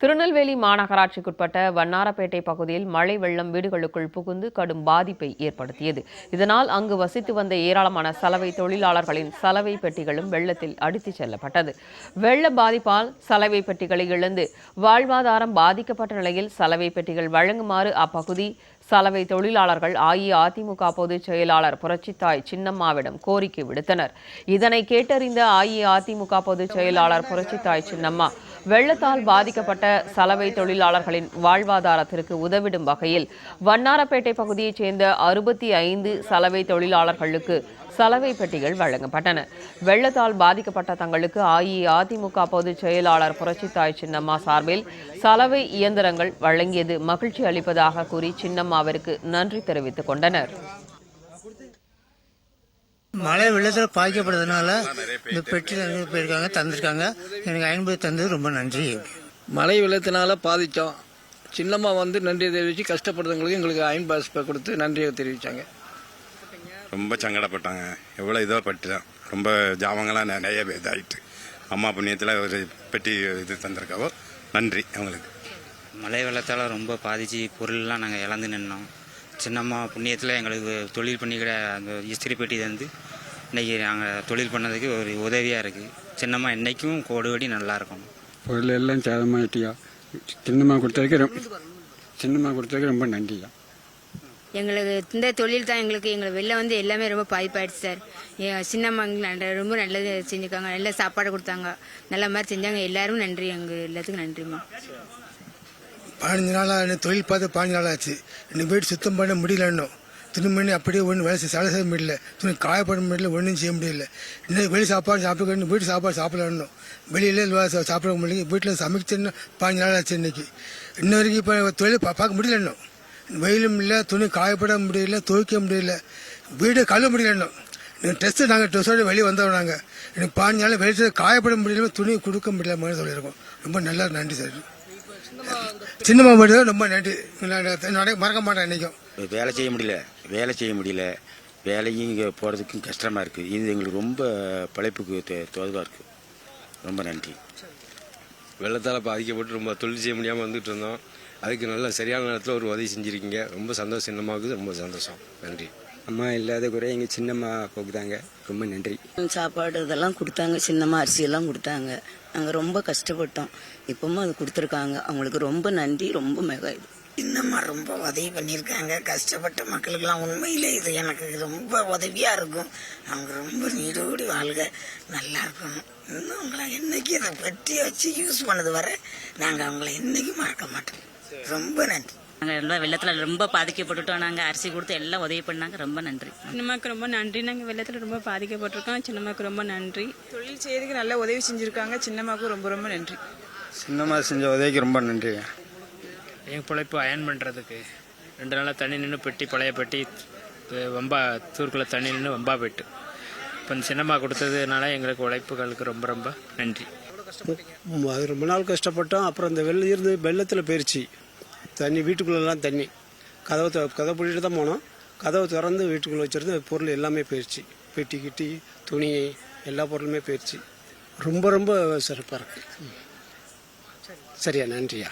திருநெல்வேலி மாநகராட்சிக்குட்பட்ட வண்ணாரப்பேட்டை பகுதியில் மழை வெள்ளம் வீடுகளுக்குள் புகுந்து கடும் பாதிப்பை ஏற்படுத்தியது. இதனால் அங்கு வசித்து வந்த ஏராளமான சலவை தொழிலாளர்களின் சலவை பெட்டிகளும் வெள்ளத்தில் அடித்துச் செல்லப்பட்டது. வெள்ள பாதிப்பால் சலவை பெட்டிகளை இழந்து வாழ்வாதாரம் பாதிக்கப்பட்ட நிலையில் சலவை பெட்டிகள் வழங்குமாறு அப்பகுதி சலவை தொழிலாளர்கள் அஇஅதிமுக பொதுச் செயலாளர் புரட்சித்தாய் சின்னம்மாவிடம் கோரிக்கை விடுத்தனர். இதனை கேட்டறிந்த அஇஅதிமுக பொதுச் செயலாளர் புரட்சித்தாய் சின்னம்மா வெள்ளத்தால் பாதிக்கப்பட்ட சலவை தொழிலாளர்களின் வாழ்வாதாரத்திற்கு உதவிடும் வகையில் வண்ணாரப்பேட்டை பகுதியைச் சேர்ந்த அறுபத்தி ஐந்து சலவை தொழிலாளர்களுக்கு சலவை பெட்டிகள் வழங்கப்பட்டன. வெள்ளத்தால் பாதிக்கப்பட்ட தங்களுக்கு அஇஅதிமுக பொதுச் செயலாளர் புரட்சித்தாய் சின்னம்மா சார்பில் சலவை இயந்திரங்கள் வழங்கியது மகிழ்ச்சி அளிப்பதாக கூறி சின்னம்மாவிற்கு நன்றி தெரிவித்துக் கொண்டனர். மழை வெள்ளத்தில் பாதிக்கப்படுறதுனால இந்த பெட்டி தந்து போயிருக்காங்க தந்திருக்காங்க. எனக்கு ஐம்பது தந்தது ரொம்ப நன்றி. மழை வெள்ளத்தினால பாதித்தோம் சின்னம்மா வந்து நன்றியை தெரிவித்து கஷ்டப்படுறவங்களுக்கு எங்களுக்கு அயன் பாஸ் கொடுத்து நன்றியை தெரிவித்தாங்க ரொம்ப சங்கடப்பட்டாங்க. எவ்வளோ இதாக பட்டுட்டேன் ரொம்ப ஜாமங்களாம் நிறைய இதாகிட்டு அம்மா புண்ணியத்தில் ஒரு பெட்டி இது தந்திருக்காவோ? நன்றி அவங்களுக்கு. மழை வெள்ளத்தால் ரொம்ப பாதிச்சு பொருள்லாம் நாங்கள் இழந்து நின்னோம். சின்னம்மா புண்ணியத்தில் எங்களுக்கு தொழில் பண்ணிக்கிற அந்த இஸ்திரி பெட்டி வந்து இன்றைக்கி நாங்கள் தொழில் பண்ணதுக்கு ஒரு உதவியாக இருக்குது சின்னம்மா என்றைக்கும் கோடுபடி நல்லா இருக்கும் பொருள் எல்லாம் சேதமாயிட்டியா? சின்னம்மா கொடுத்ததுக்கு ரொம்ப சின்னம்மா கொடுத்ததுக்கு ரொம்ப நன்றியா? எங்களுக்கு இந்த தொழில் தான் எங்களுக்கு எங்களை வெளில வந்து எல்லாமே ரொம்ப பாதிப்பாயிடுச்சு சார். என் சின்னம்மா எங்களுக்கு நல்ல- ரொம்ப நல்லது செஞ்சுருக்காங்க. நல்ல சாப்பாடு கொடுத்தாங்க. நல்ல மாதிரி செஞ்சாங்க. எல்லாரும் நன்றி. எங்கள் எல்லாத்துக்கும் நன்றிம்மா. பதினஞ்சு நாளாக எனக்கு தொழில் பார்த்து பதினஞ்சு நாள் ஆச்சு. இன்னும் வீடு சுத்தம் பண்ண முடியல இன்னும். துணி பண்ணி அப்படியே ஒன்றும் வேலை செய்ய வேலை செய்ய முடியல. துணி காயப்பட முடியல ஒன்றும் செய்ய முடியல. இன்னும் வெளி சாப்பாடு சாப்பிட்டு வீட்டு சாப்பாடு சாப்பிடணும் வெளியில சாப்பிட முடியல. வீட்டில் சமைச்சுன்னு பதினஞ்சு நாள் ஆச்சு இன்னைக்கு. இன்ன வரைக்கும் இப்போ தொழில் பார்க்க முடியல இன்னும். வெயிலும் இல்லை துணி காயப்பட முடியல துவைக்க முடியல. வீடு கழுவ முடியல இன்னும். டெஸ்ட்டு நாங்கள் டெஸ்ட்டோட வெளியே வந்தோம் நாங்கள் எனக்கு பதினஞ்சு நாள் வெளியே காயப்பட முடியல துணி கொடுக்க முடியல மாதிரி சொல்லியிருக்கோம். ரொம்ப நல்லா நன்றி சார். சின்னம்மா மட்டும் ரொம்ப நன்றி. நான் மறக்க மாட்டேன் என்னைக்கும் வேலை செய்ய முடியல. வேலை செய்ய முடியல. வேலையும் இங்கே போகிறதுக்கும் கஷ்டமாக இருக்குது இது எங்களுக்கு ரொம்ப பழைப்புக்கு தோதுவாக இருக்குது ரொம்ப நன்றி. வெள்ளத்தால் பாதிக்கப்பட்டு ரொம்ப தொழில் செய்ய முடியாமல் வந்துட்டு இருந்தோம். அதுக்கு நல்ல சரியான நேரத்தில் ஒரு உதவி செஞ்சுருக்கீங்க. ரொம்ப சந்தோஷம். சின்னமாவுக்கு ரொம்ப சந்தோஷம். நன்றி. அம்மா இல்லாத குறை எங்கள் சின்னம்மா போக்குதாங்க. ரொம்ப நன்றி. சாப்பாடு இதெல்லாம் கொடுத்தாங்க. சின்னம்மா அரிசி எல்லாம் கொடுத்தாங்க. நாங்கள் ரொம்ப கஷ்டப்பட்டோம். இப்பவும் அது கொடுத்துருக்காங்க. அவங்களுக்கு ரொம்ப நன்றி. ரொம்ப மிக இது. சின்னம்மா ரொம்ப உதவி பண்ணியிருக்காங்க. கஷ்டப்பட்ட மக்களுக்கெல்லாம் உண்மையிலே இது எனக்கு ரொம்ப உதவியா இருக்கும். அவங்க ரொம்ப நீடோடி வாழ்க. நல்லா இருக்கணும். இன்னும் அவங்கள என்னைக்கு இதை பெட்டி வச்சு யூஸ் பண்ணது வர நாங்கள் அவங்கள என்னைக்கும் மறக்க மாட்டோம். ரொம்ப நன்றி. நாங்கள் எல்லாம் வெள்ளத்தில் ரொம்ப பாதிக்கப்பட்டுட்டோம். நாங்கள் அரிசி கொடுத்து எல்லாம் உதவி பண்ணாங்க. ரொம்ப நன்றி. சின்னம்மாக்கு ரொம்ப நன்றி. நாங்கள் வெள்ளத்தில் ரொம்ப பாதிக்கப்பட்டிருக்கோம். சின்னம்மாக்கு ரொம்ப நன்றி. தொழில் செய்யறதுக்கு நல்ல உதவி செஞ்சிருக்காங்க. சின்னம்மாவுக்கு ரொம்ப ரொம்ப நன்றி. சின்னம்மா செஞ்ச உதவிக்கு ரொம்ப நன்றி என் பிழைப்பு அயன் பண்ணுறதுக்கு ரெண்டு நாளாக தண்ணி நின்று பெட்டி பழைய பெட்டி வம்பா தூர்க்குள்ளே தண்ணி நின்று வம்பா போயிட்டு. இப்போ சின்னம்மா கொடுத்ததுனால எங்களுக்கு உழைப்புகளுக்கு ரொம்ப ரொம்ப நன்றி. அது ரொம்ப நாள் கஷ்டப்பட்டோம். அப்புறம் இந்த வெள்ளம் இருந்து வெள்ளத்தில் போயிடுச்சு தண்ணி வீட்டுக்குள்ளெல்லாம் தண்ணி. கதவை த- கதவை பூட்டிட்டு தான் போனோம். கதவை திறந்து வீட்டுக்குள்ளே வச்சிருந்து பொருள் எல்லாமே போயிடுச்சு பெட்டி கிட்டி துணி எல்லா பொருளுமே போயிருச்சு. ரொம்ப ரொம்ப சிறப்பாக இருக்குது சரியா நன்றியா?